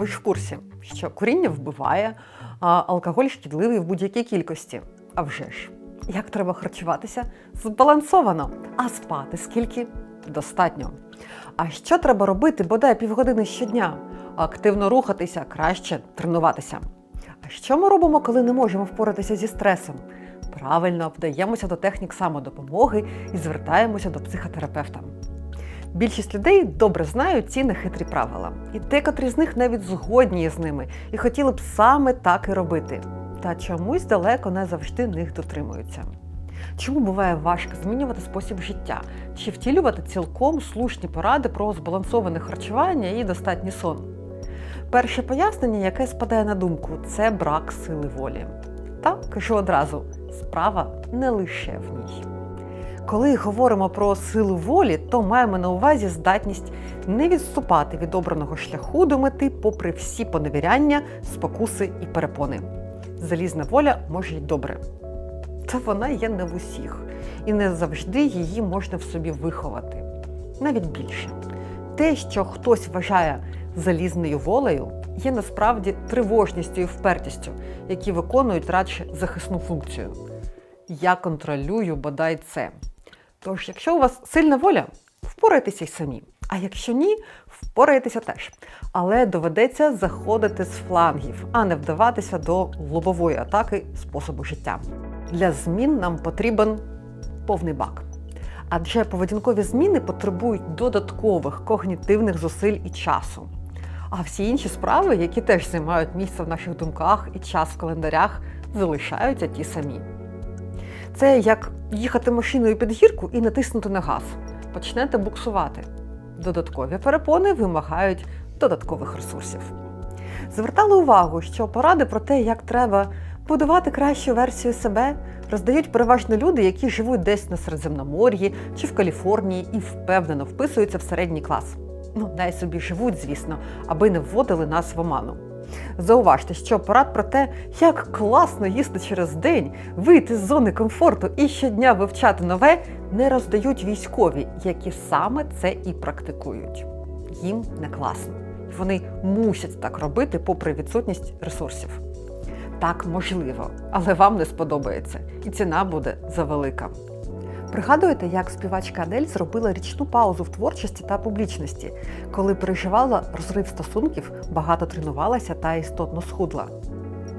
Ви ж в курсі, що куріння вбиває, а алкоголь шкідливий в будь-якій кількості. А вже ж, як треба харчуватися? Збалансовано, а спати скільки? Достатньо. А що треба робити бодай півгодини щодня? Активно рухатися, краще тренуватися. А що ми робимо, коли не можемо впоратися зі стресом? Правильно вдаємося до технік самодопомоги і звертаємося до психотерапевта. Більшість людей добре знають ці нехитрі правила, і декотрі з них навіть згодні з ними і хотіли б саме так і робити. Та чомусь далеко не завжди них дотримуються. Чому буває важко змінювати спосіб життя чи втілювати цілком слушні поради про збалансоване харчування і достатній сон? Перше пояснення, яке спадає на думку, це брак сили волі. Та кажу одразу: справа не лише в ній. Коли говоримо про силу волі, то маємо на увазі здатність не відступати від обраного шляху до мети, попри всі поневіряння, спокуси і перепони. Залізна воля може й добре. Та вона є не в усіх, і не завжди її можна в собі виховати. Навіть більше. Те, що хтось вважає залізною волею, є насправді тривожністю і впертістю, які виконують радше захисну функцію. Я контролюю бодай це. Тож, якщо у вас сильна воля, впорайтеся й самі. А якщо ні, впорайтеся теж. Але доведеться заходити з флангів, а не вдаватися до лобової атаки способу життя. Для змін нам потрібен повний бак. Адже поведінкові зміни потребують додаткових когнітивних зусиль і часу. А всі інші справи, які теж займають місце в наших думках і час в календарях, залишаються ті самі. Це як їхати машиною під гірку і натиснути на газ. Почнете буксувати. Додаткові перепони вимагають додаткових ресурсів. Звертали увагу, що поради про те, як треба будувати кращу версію себе, роздають переважно люди, які живуть десь на Середземномор'ї чи в Каліфорнії і впевнено вписуються в середній клас. Ну, дай собі живуть, звісно, аби не вводили нас в оману. Зауважте, що порад про те, як класно їсти через день, вийти з зони комфорту і щодня вивчати нове, не роздають військові, які саме це і практикують. Їм не класно. Вони мусять так робити, попри відсутність ресурсів. Так можливо, але вам не сподобається, і ціна буде завелика. Пригадуєте, як співачка Адель зробила річну паузу в творчості та публічності, коли переживала розрив стосунків, багато тренувалася та істотно схудла.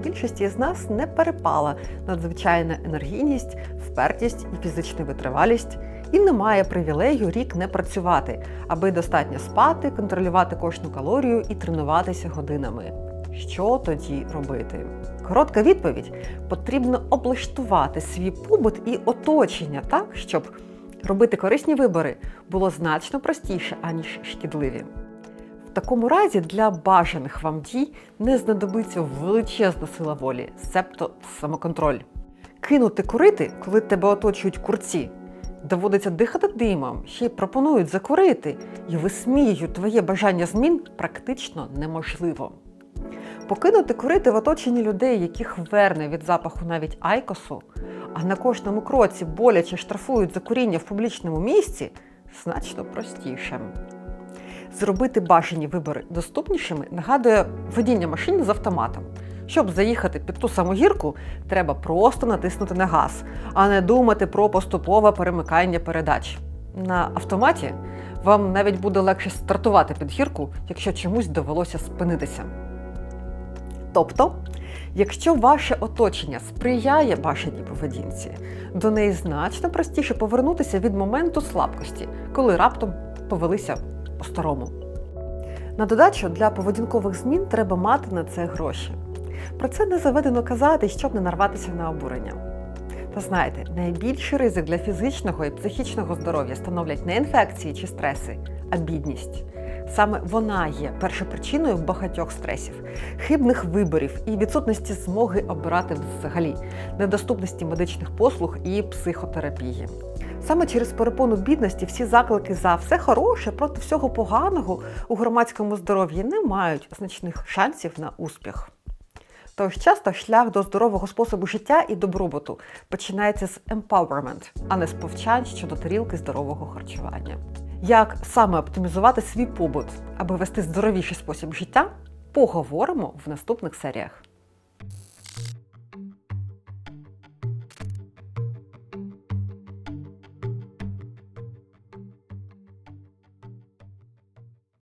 Більшості з нас не перепала надзвичайна енергійність, впертість і фізична витривалість, і немає привілею рік не працювати, аби достатньо спати, контролювати кожну калорію і тренуватися годинами. Що тоді робити? Коротка відповідь: потрібно облаштувати свій побут і оточення так, щоб робити корисні вибори було значно простіше, аніж шкідливі. В такому разі для бажаних вам дій не знадобиться величезна сила волі, себто самоконтроль. Кинути курити, коли тебе оточують курці, доводиться дихати димом, ще й пропонують закурити, і висміюють твоє бажання змін практично неможливо. Покинути курити в оточенні людей, яких верне від запаху навіть айкосу, а на кожному кроці боляче штрафують за куріння в публічному місці, значно простіше. Зробити бажані вибори доступнішими нагадує водіння машини з автоматом. Щоб заїхати під ту саму гірку, треба просто натиснути на газ, а не думати про поступове перемикання передач. На автоматі вам навіть буде легше стартувати під гірку, якщо чомусь довелося спинитися. Тобто, якщо ваше оточення сприяє бажаній поведінці, до неї значно простіше повернутися від моменту слабкості, коли раптом повелися по-старому. На додачу для поведінкових змін треба мати на це гроші. Про це не заведено казати, щоб не нарватися на обурення. Та знаєте, найбільший ризик для фізичного і психічного здоров'я становлять не інфекції чи стреси, а бідність. Саме вона є першопричиною багатьох стресів, хибних виборів і відсутності змоги обирати взагалі, недоступності медичних послуг і психотерапії. Саме через перепону бідності всі заклики за все хороше проти всього поганого у громадському здоров'ї не мають значних шансів на успіх. Тож часто шлях до здорового способу життя і добробуту починається з empowerment, а не з повчань щодо тарілки здорового харчування. Як саме оптимізувати свій побут, аби вести здоровіший спосіб життя, поговоримо в наступних серіях.